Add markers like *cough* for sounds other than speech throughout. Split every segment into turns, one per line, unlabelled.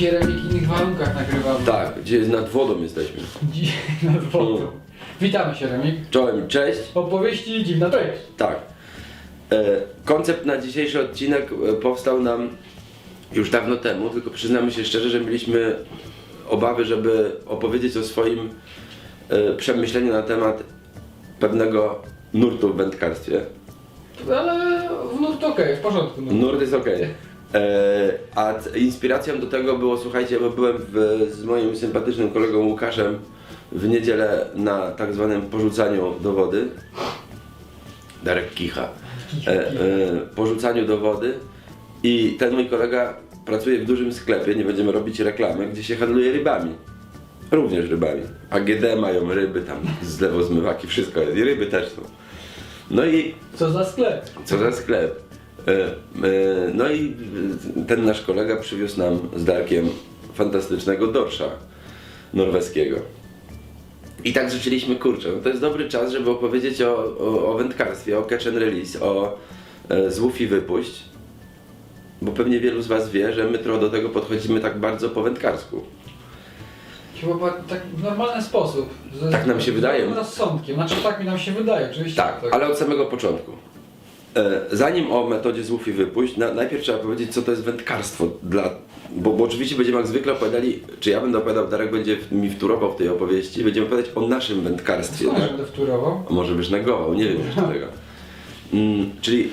Dzisiaj Remik w innych warunkach nagrywamy.
Tak, gdzie nad wodą jesteśmy.
Dzisiaj *laughs* nad wodą. Witamy się Remik.
Czołem, cześć.
Opowieści dziwna treść.
Tak. E, koncept na dzisiejszy odcinek e, powstał nam już dawno temu, tylko przyznamy się szczerze, że mieliśmy obawy, żeby opowiedzieć o swoim e, przemyśleniu na temat pewnego nurtu w wędkarstwie.
Ale w nurt okej, w porządku. nurt.
Nurt jest okej. E, *laughs* A c- inspiracją do tego było, słuchajcie, bo byłem w, z moim sympatycznym kolegą Łukaszem w niedzielę na tak zwanym porzucaniu do wody. Darek Kicha. E, e, porzucaniu do wody. I ten mój kolega pracuje w dużym sklepie, nie będziemy robić reklamy, gdzie się handluje rybami. Również rybami. AGD mają ryby, tam zlewozmywaki, wszystko jest. I ryby też są. No i
Co za sklep?
co za sklep. E, e, No i ten nasz kolega przywiózł nam z Darkiem fantastycznego dorsza norweskiego. I tak rzuciliśmy kurczę. No to jest dobry czas, żeby opowiedzieć o, o, o wędkarstwie, o catch and release, o e, złów i wypuść. Bo pewnie wielu z Was wie, że my trochę do tego podchodzimy tak bardzo po wędkarsku.
Chyba tak w normalny sposób. Z,
Tak nam się
z
wydaje.
zdrowym rozsądkiem. Znaczy tak mi nam się wydaje, oczywiście.
Tak, ale od samego początku. E, Zanim o metodzie złów i wypuść, na, najpierw trzeba powiedzieć, co to jest wędkarstwo. Dla, bo, bo oczywiście będziemy jak zwykle opowiadali, czy ja będę opowiadał, Darek będzie mi wturował w tej opowieści, będziemy opowiadać o naszym wędkarstwie.
Skąd
Tak?
będę wtórował?
A Może byś negował, nie wiem jeszcze tego. Mm, czyli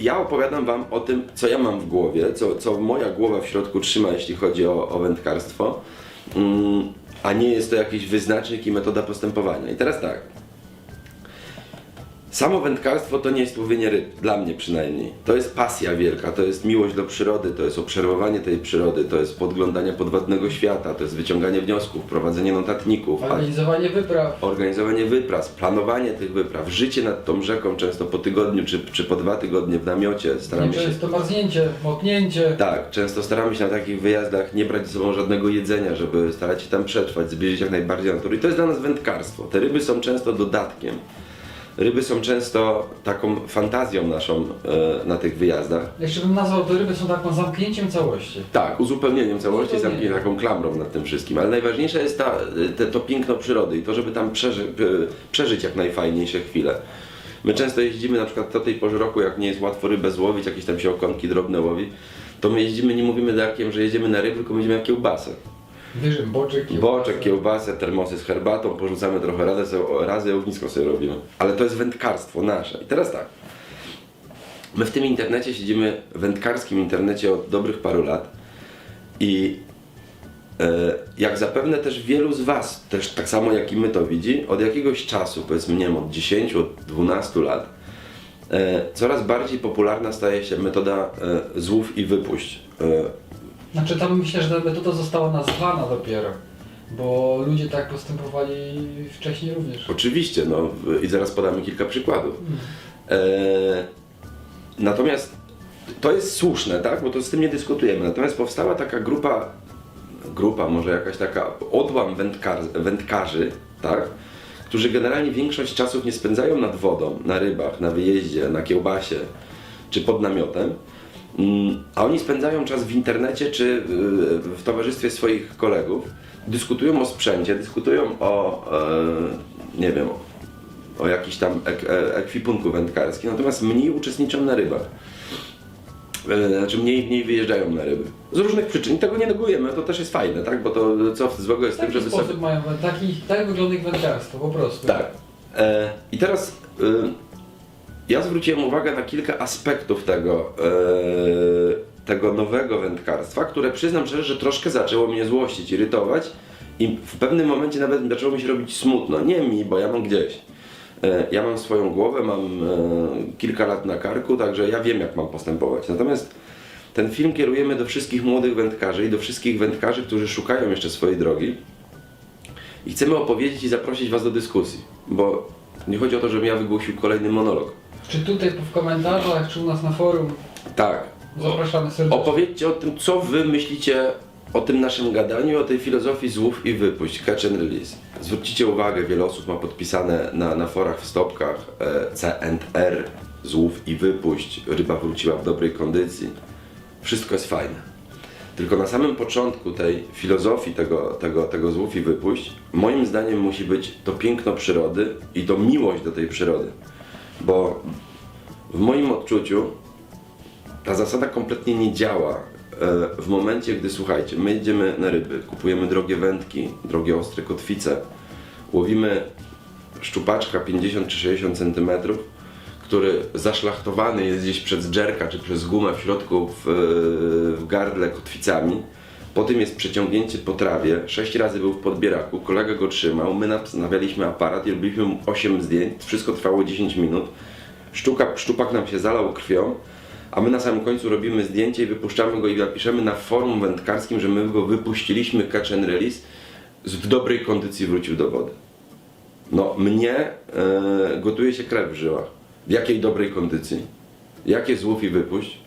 ja opowiadam wam o tym, co ja mam w głowie, co, co moja głowa w środku trzyma, jeśli chodzi o, o wędkarstwo, mm, a nie jest to jakiś wyznacznik i metoda postępowania. I teraz tak. Samo wędkarstwo to nie jest łowienie ryb, dla mnie przynajmniej. To jest pasja wielka, to jest miłość do przyrody, to jest obserwowanie tej przyrody, to jest podglądanie podwodnego świata, to jest wyciąganie wniosków, prowadzenie notatników. a-
Organizowanie wypraw.
organizowanie wypraw, planowanie tych wypraw, życie nad tą rzeką często po tygodniu czy, czy po dwa tygodnie w namiocie. Staramy się.
Często marznięcie, motnięcie.
Tak, często staramy się na takich wyjazdach nie brać ze sobą żadnego jedzenia, żeby starać się tam przetrwać, zbliżyć jak najbardziej natury. I to jest dla nas wędkarstwo. Te ryby są często dodatkiem. Ryby są często taką fantazją naszą e, na tych wyjazdach.
Jeszcze bym nazwał te ryby są taką zamknięciem całości.
Tak, uzupełnieniem całości,
Uzupełnieniem.
zamknięciem taką klamrą nad tym wszystkim. Ale najważniejsze jest ta, te, to piękno przyrody i to, żeby tam przeży, e, przeżyć jak najfajniejsze chwile. My często jeździmy na przykład do tej porze roku, jak nie jest łatwo rybę złowić, jakieś tam się okonki drobne łowi, to my jeździmy, nie mówimy Darkiem, że jedziemy na ryby, tylko mówimy na kiełbasę.
Bierzemy boczek, kiełbasę.
Boczek, kiełbasę, termosy z herbatą, porzucamy trochę razy, razy ognisko sobie robimy. Ale to jest wędkarstwo nasze. I teraz tak. My w tym internecie siedzimy, w wędkarskim internecie od dobrych paru lat i e, jak zapewne też wielu z Was, też tak samo jak i my to widzi, od jakiegoś czasu, powiedzmy nie wiem, od 10, od 12 lat, e, coraz bardziej popularna staje się metoda e, złów i wypuść.
Znaczy tam myślę, że ta metoda została nazwana dopiero. Bo ludzie tak postępowali wcześniej również.
Oczywiście, no i zaraz podamy kilka przykładów. E, natomiast to jest słuszne, tak? Bo to z tym nie dyskutujemy. Natomiast powstała taka grupa, grupa, może jakaś taka odłam wędkar, wędkarzy, tak? Którzy generalnie większość czasów nie spędzają nad wodą, na rybach, na wyjeździe, na kiełbasie czy pod namiotem. Mm, A oni spędzają czas w internecie czy y, w towarzystwie swoich kolegów, dyskutują o sprzęcie, dyskutują o, e, nie wiem, o jakiś tam e, ekwipunku wędkarskim, natomiast mniej uczestniczą na rybach. E, Znaczy mniej, mniej wyjeżdżają na ryby. Z różnych przyczyn. I tego nie negujemy, to też jest fajne, tak? Bo to co złego jest
W
tym, żeby
sposób
sobie...
mają, taki, tak wygląda ich wędkarstwo, po prostu.
Tak. I teraz e, ja zwróciłem uwagę na kilka aspektów tego, e, tego nowego wędkarstwa, które przyznam szczerze, że troszkę zaczęło mnie złościć, irytować i w pewnym momencie nawet zaczęło mi się robić smutno. Nie mi, bo ja mam gdzieś. E, Ja mam swoją głowę, mam e, kilka lat na karku, także ja wiem jak mam postępować. Natomiast ten film kierujemy do wszystkich młodych wędkarzy i do wszystkich wędkarzy, którzy szukają jeszcze swojej drogi. I chcemy opowiedzieć i zaprosić Was do dyskusji, bo nie chodzi o to, żebym ja wygłosił kolejny monolog.
Czy tutaj w komentarzach, czy u nas na forum.
Tak.
Zapraszamy serdecznie.
Opowiedzcie o tym, co Wy myślicie o tym naszym gadaniu, o tej filozofii złów i wypuść, catch and release. Zwróćcie uwagę, wiele osób ma podpisane na, na forach w stopkach e, C&R, złów i wypuść, ryba wróciła w dobrej kondycji. Wszystko jest fajne. Tylko na samym początku tej filozofii tego, tego, tego złów i wypuść, moim zdaniem musi być to piękno przyrody i to miłość do tej przyrody. Bo w moim odczuciu ta zasada kompletnie nie działa e, w momencie, gdy słuchajcie, my jedziemy na ryby, kupujemy drogie wędki, drogie ostre kotwice, łowimy szczupaczka 50 czy 60 cm, który zaszlachtowany jest gdzieś przez dżerka czy przez gumę w środku w, w gardle kotwicami. Potem jest przeciągnięcie po trawie. Sześć razy był w podbieraku, kolega go trzymał, my nastawialiśmy aparat i robiliśmy mu 8 zdjęć. Wszystko trwało 10 minut. Sztuka, szczupak nam się zalał krwią, a my na samym końcu robimy zdjęcie i wypuszczamy go i napiszemy na forum wędkarskim, że my go wypuściliśmy catch and release, w dobrej kondycji wrócił do wody. No, mnie e, gotuje się krew w żyłach. W jakiej dobrej kondycji? Jakie złów i wypuść?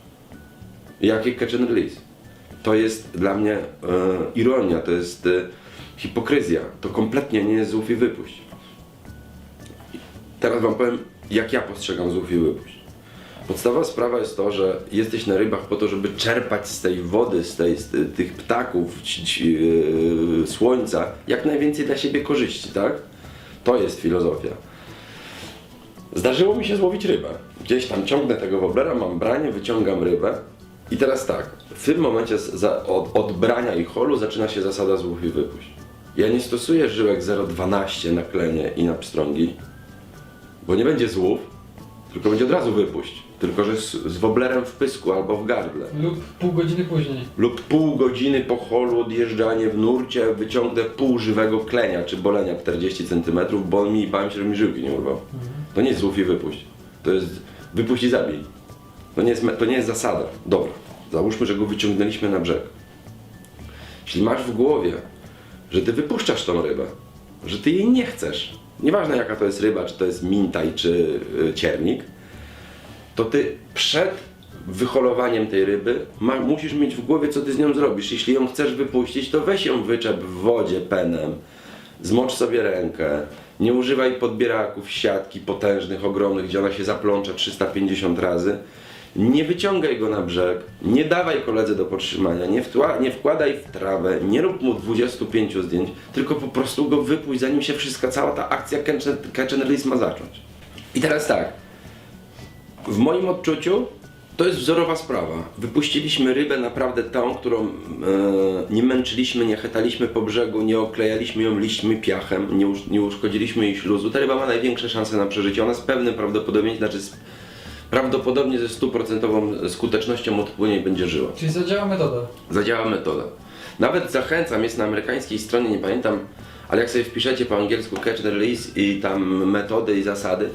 Jakie catch and release? To jest dla mnie e, ironia, to jest e, hipokryzja. To kompletnie nie jest złów i wypuść. Teraz wam powiem, jak ja postrzegam złów i wypuść. Podstawowa sprawa jest to, że jesteś na rybach po to, żeby czerpać z tej wody, z, tej, z ty- tych ptaków, ci- ci, yy, słońca, jak najwięcej dla siebie korzyści, tak? To jest filozofia. Zdarzyło mi się złowić rybę. Gdzieś tam ciągnę tego woblera, mam branie, wyciągam rybę. I teraz tak, w tym momencie za, od, od brania i holu zaczyna się zasada złów i wypuść. Ja nie stosuję żyłek 0,12 na klenie i na pstrągi, bo nie będzie złów, tylko będzie od razu wypuść. Tylko, że z, z woblerem w pysku albo w gardle.
Lub pół godziny później.
Lub pół godziny po holu odjeżdżanie w nurcie, wyciągnę pół żywego klenia czy bolenia 40 cm, bo on mi bałem się, że mi żyłki nie urwał. To nie jest złów i wypuść. To jest wypuść i zabij. To nie jest, to nie jest zasada. Dobra, załóżmy, że go wyciągnęliśmy na brzeg. Jeśli masz w głowie, że ty wypuszczasz tą rybę, że ty jej nie chcesz, nieważne jaka to jest ryba, czy to jest mintaj, czy y, ciernik, to ty przed wyholowaniem tej ryby ma, musisz mieć w głowie, co ty z nią zrobisz. Jeśli ją chcesz wypuścić, to weź ją wyczep w wodzie penem, zmocz sobie rękę, nie używaj podbieraków, siatki potężnych, ogromnych, gdzie ona się zaplącza 350 razy. Nie wyciągaj go na brzeg, nie dawaj koledze do podtrzymania, nie, nie wkładaj w trawę, nie rób mu 25 zdjęć, tylko po prostu go wypuść, zanim się wszystka, cała ta akcja catch and- release ma zacząć. I teraz tak, w moim odczuciu to jest wzorowa sprawa. Wypuściliśmy rybę naprawdę tą, którą e, nie męczyliśmy, nie chetaliśmy po brzegu, nie oklejaliśmy ją liśćmi piachem, nie, nie uszkodziliśmy jej śluzu. Ta ryba ma największe szanse na przeżycie. Ona z pewnym prawdopodobieństwem, znaczy prawdopodobnie ze stuprocentową skutecznością odpłynie i będzie żyła
Czyli zadziała metoda.
zadziała metoda. Nawet zachęcam, jest na amerykańskiej stronie, nie pamiętam, ale jak sobie wpiszecie po angielsku catch and release i tam metody i zasady,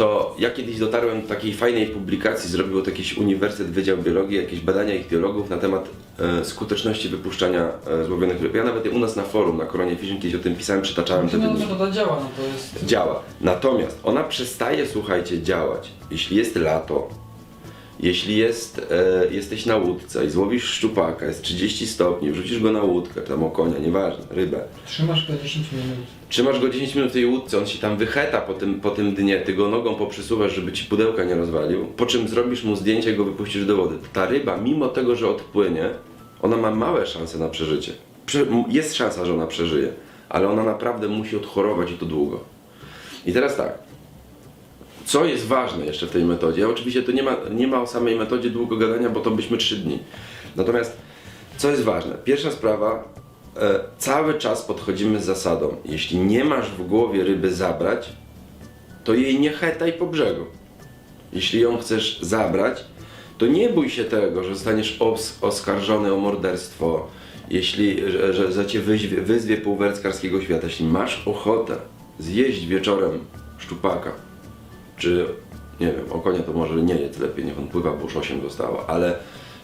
to ja kiedyś dotarłem do takiej fajnej publikacji, zrobił to jakiś uniwersytet Wydział Biologii, jakieś badania ich biologów na temat e, skuteczności wypuszczania e, złowionych ryb. Ja nawet u nas na forum, na Koronie Fishing kiedyś o tym pisałem, przytaczałem te
No,
wyniki
metoda działa, no to jest...
działa. Natomiast ona przestaje, słuchajcie, działać, jeśli jest lato, jeśli jest, e, jesteś na łódce i złowisz szczupaka, jest 30 stopni, wrzucisz go na łódkę, tam o konia, nieważne, rybę.
Trzymasz go 10 minut.
Trzymasz go 10 minut w tej łódce, on się tam wycheta po tym, po tym dnie, ty go nogą poprzesuwasz, żeby ci pudełka nie rozwalił, po czym zrobisz mu zdjęcie i go wypuścisz do wody. Ta ryba, mimo tego, że odpłynie, ona ma małe szanse na przeżycie. Prze jest szansa, że ona przeżyje, ale ona naprawdę musi odchorować i to długo. I teraz tak, co jest ważne jeszcze w tej metodzie? Oczywiście to nie ma, nie ma o samej metodzie długo gadania, bo to byśmy 3 dni. Natomiast co jest ważne? Pierwsza sprawa, e, cały czas podchodzimy z zasadą. Jeśli nie masz w głowie ryby zabrać, to jej nie hetaj po brzegu. Jeśli ją chcesz zabrać, to nie bój się tego, że zostaniesz os oskarżony o morderstwo, jeśli, że, że za cię wyzwie, wyzwie świata. Jeśli masz ochotę zjeść wieczorem szczupaka, czy nie wiem, o konia to może nie jedz lepiej, niech on pływa, bo już 8 dostała, ale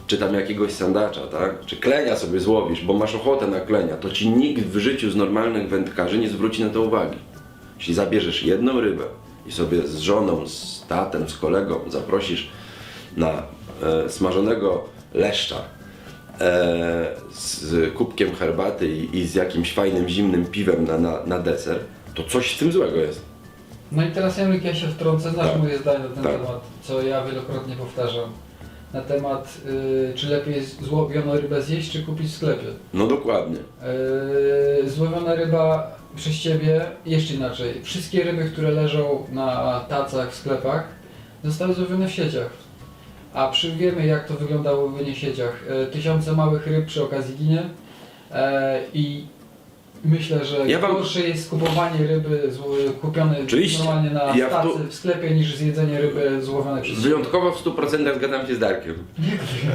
czy tam jakiegoś sandacza, tak? Czy klenia sobie złowisz, bo masz ochotę na klenia, to ci nikt w życiu z normalnych wędkarzy nie zwróci na to uwagi. Jeśli zabierzesz jedną rybę i sobie z żoną, z tatem, z kolegą zaprosisz na e, smażonego leszcza e, z kubkiem herbaty i, i z jakimś fajnym zimnym piwem na, na, na deser, to coś w tym złego jest.
No i teraz Emil, ja się wtrącę, znasz
Tak.
moje zdanie na ten
Tak.
temat, co ja wielokrotnie powtarzam. na temat, y, czy lepiej złowioną rybę zjeść, czy kupić w sklepie.
No dokładnie.
Yy, złowiona ryba przez ciebie, jeszcze inaczej, wszystkie ryby, które leżą na tacach w sklepach, zostały złowione w sieciach. A przy, wiemy jak to wygląda łowienie w sieciach. Yy, tysiące małych ryb przy okazji ginie yy, i myślę, że
Ja wam-
gorsze jest kupowanie ryby zło, kupionej
Oczywiście.
normalnie na
Ja w
tacy
tu-
w sklepie niż zjedzenie ryby złowionej przez.
Wyjątkowo w 100% zgadzam się z Darkiem.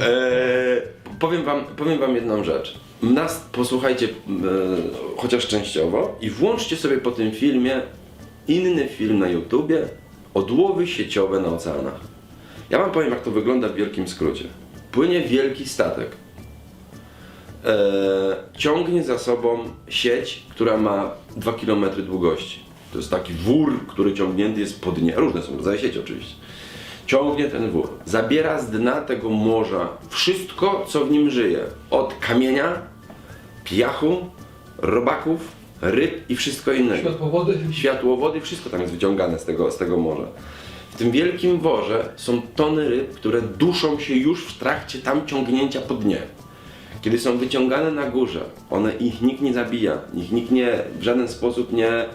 Eee, powiem, wam, powiem wam jedną rzecz. Nas posłuchajcie e, chociaż częściowo i włączcie sobie po tym filmie inny film na YouTubie Odłowy sieciowe na oceanach. Ja wam powiem jak to wygląda w wielkim skrócie. Płynie wielki statek. Eee, ciągnie za sobą sieć, która ma 2 km długości. To jest taki wór, który ciągnięty jest po dnie. Różne są rodzaje sieci oczywiście ciągnie ten wór, zabiera z dna tego morza wszystko, co w nim żyje. Od kamienia, piachu, robaków, ryb i wszystko innego.
Światłowody.
Światłowody, wszystko tam jest wyciągane z tego, z tego morza. W tym wielkim worze są tony ryb, które duszą się już w trakcie tam ciągnięcia po dnie. Kiedy są wyciągane na górze, one ich nikt nie zabija, ich nikt nie w żaden sposób nie e,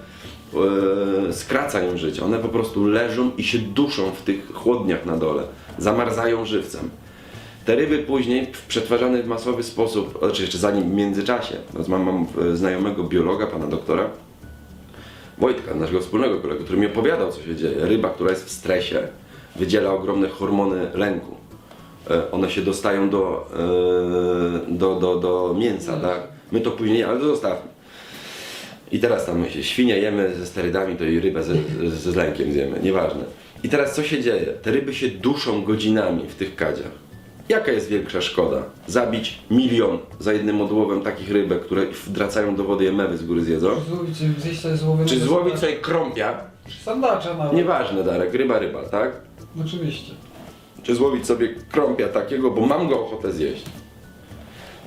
skraca im życia. One po prostu leżą i się duszą w tych chłodniach na dole, zamarzają żywcem. Te ryby później przetwarzane w masowy sposób, znaczy jeszcze zanim w międzyczasie, teraz mam, mam e, znajomego biologa, pana doktora, Wojtka, naszego wspólnego kolego, który mi opowiadał, co się dzieje. Ryba, która jest w stresie, wydziela ogromne hormony lęku. E, One się dostają do, e, do, do, do mięsa, tak? My to później, ale to zostawmy. I teraz tam się świnie jemy ze sterydami, to i rybę ze, ze, z lękiem zjemy, nieważne. I teraz co się dzieje? Te ryby się duszą godzinami w tych kadziach. Jaka jest większa szkoda? Zabić milion za jednym odłowem takich rybek, które wdracają do wody je mewy z góry zjedzą?
Złowić, zjeść sobie złowionego
Czy złowić sobie krąpia?
Czy Sandacza nawet.
Nieważne, Darek, ryba, ryba, tak?
Oczywiście.
Czy złowić sobie krąpia takiego, bo mam go ochotę zjeść?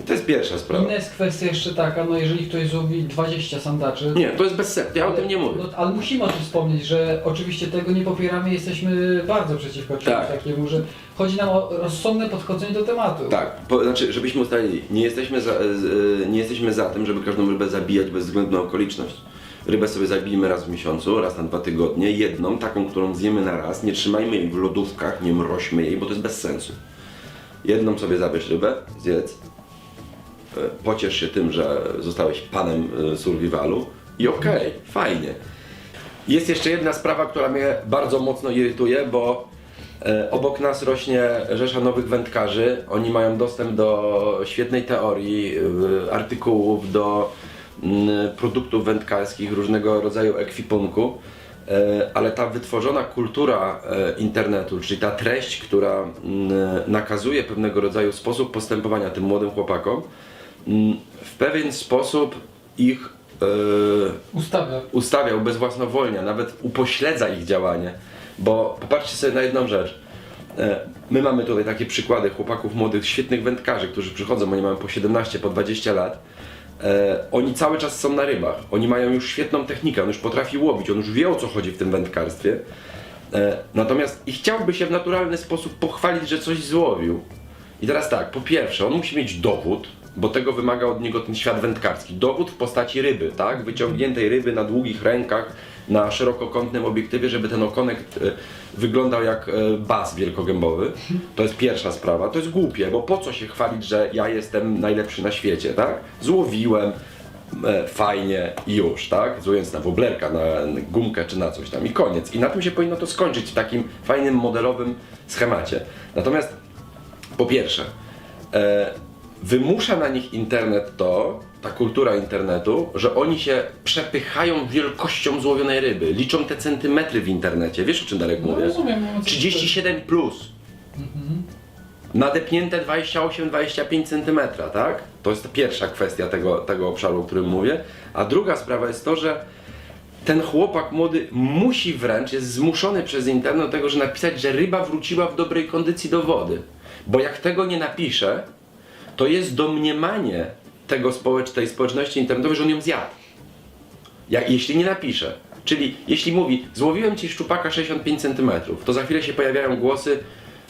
I to jest pierwsza sprawa.
Inna jest kwestia jeszcze taka, no jeżeli ktoś złowi 20 sandaczy,
Nie, to jest bez sensu, ja o tym nie mówię.
No, ale musimy o tym wspomnieć, że oczywiście tego nie popieramy, jesteśmy bardzo przeciwko czemuś
Tak.
takiemu, że chodzi nam o rozsądne podchodzenie do tematu.
Tak, po, znaczy, żebyśmy ustalili, nie jesteśmy, za, y, nie jesteśmy za tym, żeby każdą rybę zabijać bez względu na okoliczność. Rybę sobie zabijmy raz w miesiącu, raz na dwa tygodnie, jedną, taką, którą zjemy na raz, nie trzymajmy jej w lodówkach, nie mroźmy jej, bo to jest bez sensu. Jedną sobie zabierz rybę, zjedz, e, pociesz się tym, że zostałeś panem e, survivalu i okej, fajnie. Jest jeszcze jedna sprawa, która mnie bardzo mocno irytuje, bo e, obok nas rośnie rzesza nowych wędkarzy. Oni mają dostęp do świetnej teorii, artykułów, do produktów wędkarskich, różnego rodzaju ekwipunku. E, Ale ta wytworzona kultura e, internetu, czyli ta treść, która mm, nakazuje pewnego rodzaju sposób postępowania tym młodym chłopakom, mm, w pewien sposób ich e,
Ustawia.
ustawiał bezwłasnowolnie, nawet upośledza ich działanie. Bo popatrzcie sobie na jedną rzecz. My mamy tutaj takie przykłady chłopaków młodych, świetnych wędkarzy, którzy przychodzą, oni mają po 17, po 20 lat. E, Oni cały czas są na rybach, oni mają już świetną technikę, on już potrafi łowić, on już wie o co chodzi w tym wędkarstwie. E, Natomiast i chciałby się w naturalny sposób pochwalić, że coś złowił. I teraz tak, po pierwsze, on musi mieć dowód, bo tego wymaga od niego ten świat wędkarski. Dowód w postaci ryby, tak? Wyciągniętej ryby na długich rękach, na szerokokątnym obiektywie, żeby ten okonek e, wyglądał jak e, bas wielkogębowy. To jest pierwsza sprawa. To jest głupie, bo po co się chwalić, że ja jestem najlepszy na świecie, tak? Złowiłem, e, fajnie i już, tak? Złowiąc na woblerka, na gumkę czy na coś tam i koniec. I na tym się powinno to skończyć w takim fajnym, modelowym schemacie. Natomiast po pierwsze, e, wymusza na nich internet to, ta kultura internetu, że oni się przepychają wielkością złowionej ryby. Liczą te centymetry w internecie. Wiesz o czym Darek
No
mówię?
rozumiem. no, co-
37 plus. Nadepnięte 28-25 cm, tak? To jest pierwsza kwestia tego, tego obszaru, o którym mówię. A druga sprawa jest to, że ten chłopak młody musi wręcz, jest zmuszony przez internet do tego, że napisać, że ryba wróciła w dobrej kondycji do wody. Bo jak tego nie napisze, to jest domniemanie tego społecz, tej społeczności internetowej, że on ją zjadł. Jak, jeśli nie napisze. Czyli jeśli mówi, złowiłem ci szczupaka 65 cm, to za chwilę się pojawiają głosy,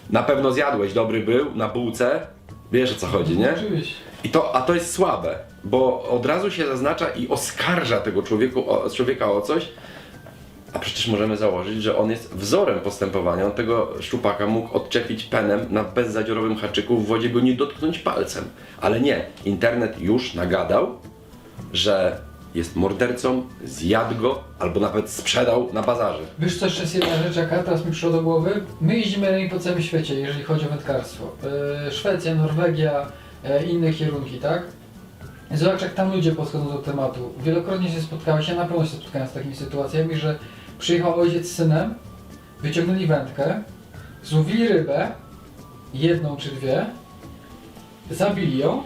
Na pewno zjadłeś, dobry był, na bułce. Wiesz o co chodzi, nie?
Oczywiście.
I to, a to jest słabe, bo od razu się zaznacza i oskarża tego człowieku, o, człowieka o coś, a przecież możemy założyć, że on jest wzorem postępowania. On tego szczupaka mógł odczepić penem na bezzadziorowym haczyku, w wodzie go nie dotknąć palcem. Ale nie, internet już nagadał, że jest mordercą, zjadł go albo nawet sprzedał na bazarze.
Wiesz co, jeszcze jest jedna rzecz, jaka teraz mi przyszła do głowy? My jeździmy rynki po całym świecie, jeżeli chodzi o wędkarstwo. Yy, Szwecja, Norwegia, yy, inne kierunki, tak? Zobacz, jak tam ludzie podchodzą do tematu. Wielokrotnie się spotkałeś, ja na pewno się spotkałem z takimi sytuacjami, że przyjechał ojciec z synem, wyciągnęli wędkę, złowili rybę, jedną czy dwie, zabili ją,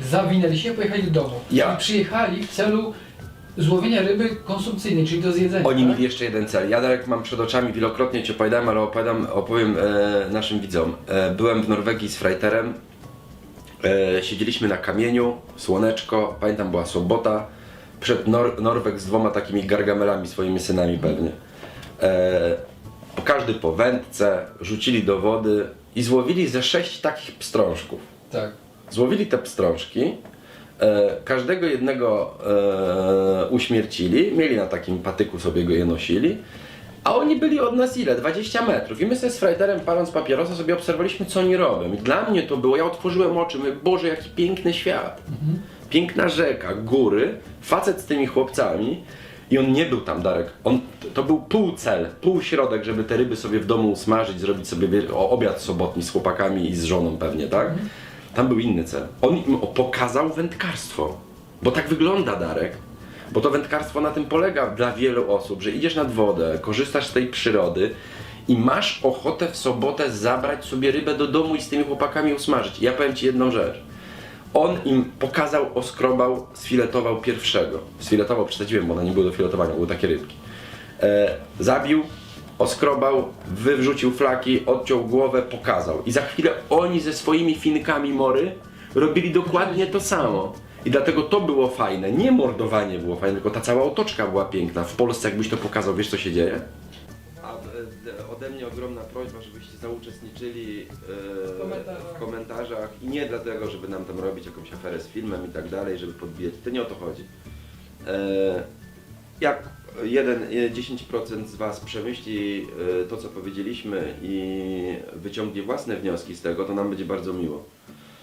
zawinęli się i pojechali do domu.
Ja.
I przyjechali w celu złowienia ryby konsumpcyjnej, czyli do zjedzenia.
Oni
tak?
mieli jeszcze jeden cel. Ja Darek mam przed oczami, wielokrotnie Ci opowiadałem, ale opowiadam, opowiem e, naszym widzom. E, byłem w Norwegii z Freiterem. E, siedzieliśmy na kamieniu, słoneczko, pamiętam była sobota. Przed Nor Norweg z dwoma takimi gargamelami, swoimi synami pewnie. E, każdy po wędce, rzucili do wody i złowili ze sześć takich pstrążków.
Tak.
Złowili te pstrążki, e, każdego jednego e, uśmiercili, mieli na takim patyku sobie go je nosili, a oni byli od nas ile? 20 metrów. I my sobie z frajterem paląc papierosa sobie obserwowaliśmy co oni robią. I dla mnie to było, ja otworzyłem oczy, mówię, Boże jaki piękny świat. Piękna rzeka, góry, facet z tymi chłopcami. I on nie był tam, Darek. On, to był pół cel, pół środek, żeby te ryby sobie w domu usmażyć, zrobić sobie obiad sobotni z chłopakami i z żoną pewnie, tak? Tam był inny cel. On im pokazał wędkarstwo. Bo tak wygląda, Darek. Bo to wędkarstwo na tym polega dla wielu osób, że idziesz nad wodę, korzystasz z tej przyrody i masz ochotę w sobotę zabrać sobie rybę do domu i z tymi chłopakami usmażyć. I ja powiem Ci jedną rzecz. On im pokazał, oskrobał, sfiletował pierwszego. Sfiletował, przesadziłem, bo one nie były do filetowania, były takie rybki. E, zabił, oskrobał, wywrzucił flaki, odciął głowę, pokazał. I za chwilę oni ze swoimi finkami mory robili dokładnie to samo. I dlatego to było fajne. Nie mordowanie było fajne, tylko ta cała otoczka była piękna. W Polsce jakbyś to pokazał, wiesz co się dzieje? Ode mnie ogromna prośba, żebyście zauczestniczyli
W komentarzach.
w komentarzach i nie dlatego, żeby nam tam robić jakąś aferę z filmem i tak dalej, żeby podbijać. To nie o to chodzi. E, jak jeden, e, 10% z Was przemyśli e, to, co powiedzieliśmy i wyciągnie własne wnioski z tego, to nam będzie bardzo miło.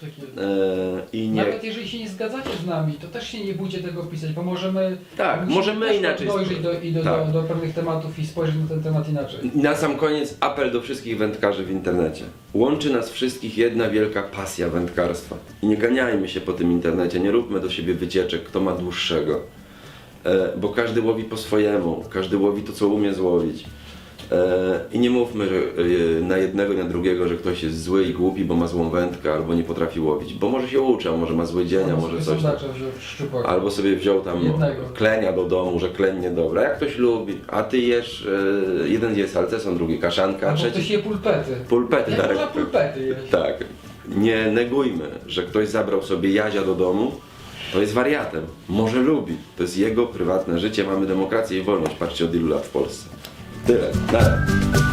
E, I nie,
Nawet jeżeli się nie zgadzacie z nami, to też się nie bójcie tego pisać, bo możemy,
Tak, możemy inaczej
dojrzeć do, i do,
Tak.
do, do pewnych tematów i spojrzeć na ten temat inaczej.
I na sam koniec apel do wszystkich wędkarzy w internecie. Łączy nas wszystkich jedna wielka pasja wędkarstwa. I nie ganiajmy się po tym internecie, nie róbmy do siebie wycieczek, kto ma dłuższego. E, bo każdy łowi po swojemu, każdy łowi to, co umie złowić. E, I nie mówmy że, e, na jednego, na drugiego, że ktoś jest zły i głupi, bo ma złą wędkę albo nie potrafi łowić. Bo może się uczy, a może ma zły dzień, a może
sobie
coś. tam. Albo sobie wziął tam
Jednego.
klenia do domu, że kleń niedobra. Jak ktoś lubi, a ty jesz, e, jeden je salceson, drugi kaszanka,
Albo
trzeci
ktoś je pulpety.
pulpety.
Można pulpety jeść?
Tak. Nie negujmy, że ktoś zabrał sobie jadzia do domu, to jest wariatem. Może lubi. To jest jego prywatne życie. Mamy demokrację i wolność. Patrzcie od ilu lat w Polsce. 对